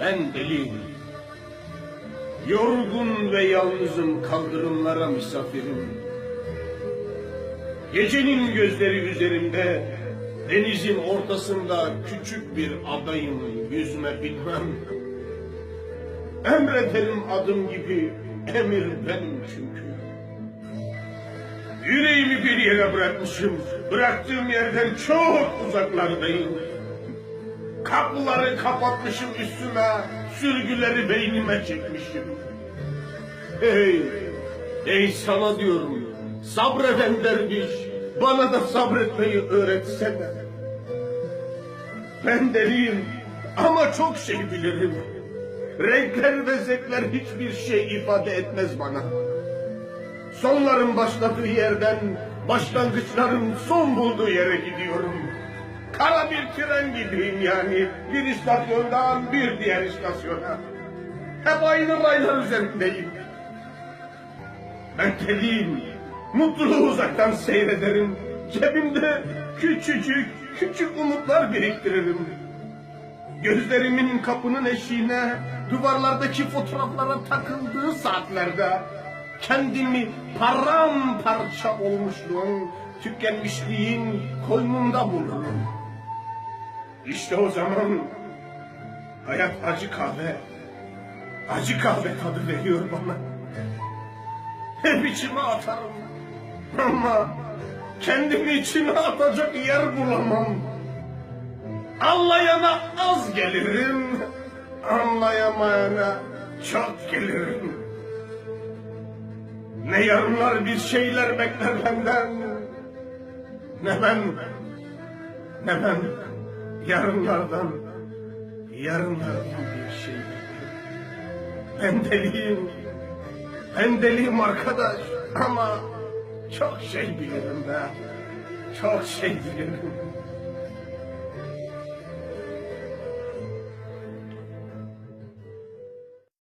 Ben deliyim. Yorgun ve yalnızım kaldırımlara misafirim. Gecenin gözleri üzerimde, denizin ortasında küçük bir adayım yüzme bilmem. Emrederim adım gibi, emir benim çünkü. Yüreğimi bir yere bırakmışım, bıraktığım yerden çok uzaklardayım. Kapıları kapatmışım üstüme, sürgüleri beynime çekmişim. Hey, hey sana diyorum, sabreden derviş, bana da sabretmeyi öğretsene. Ben deliyim ama çok şey bilirim. Renkler ve zevkler hiçbir şey ifade etmez bana. Sonların başladığı yerden başlangıçların son bulduğu yere gidiyorum. Kara bir tren gibiyim yani. Bir istasyondan bir diğer istasyona. Hep aynı raylar üzerindeyim. Ben deliyim. Mutluluğu uzaktan seyrederim. Cebimde küçücük, küçük umutlar biriktiririm. Gözlerimin kapının eşiğine, duvarlardaki fotoğraflara takıldığı saatlerde kendimi paramparça olmuşluğun, tükenmişliğin koynunda bulurum. İşte o zaman hayat acı kahve, acı kahve tadı veriyor bana. Hep içime atarım ama kendimi içime atacak yer bulamam. Anlayana az gelirim, anlayamayana çok gelirim. Ne yarınlar bir şeyler bekler benden, ne ben, ne ben yarınlardan, yarınlardan bir şey. Ben deliyim, ben deliyim arkadaş ama çok şey bilirim be, çok şey bilirim.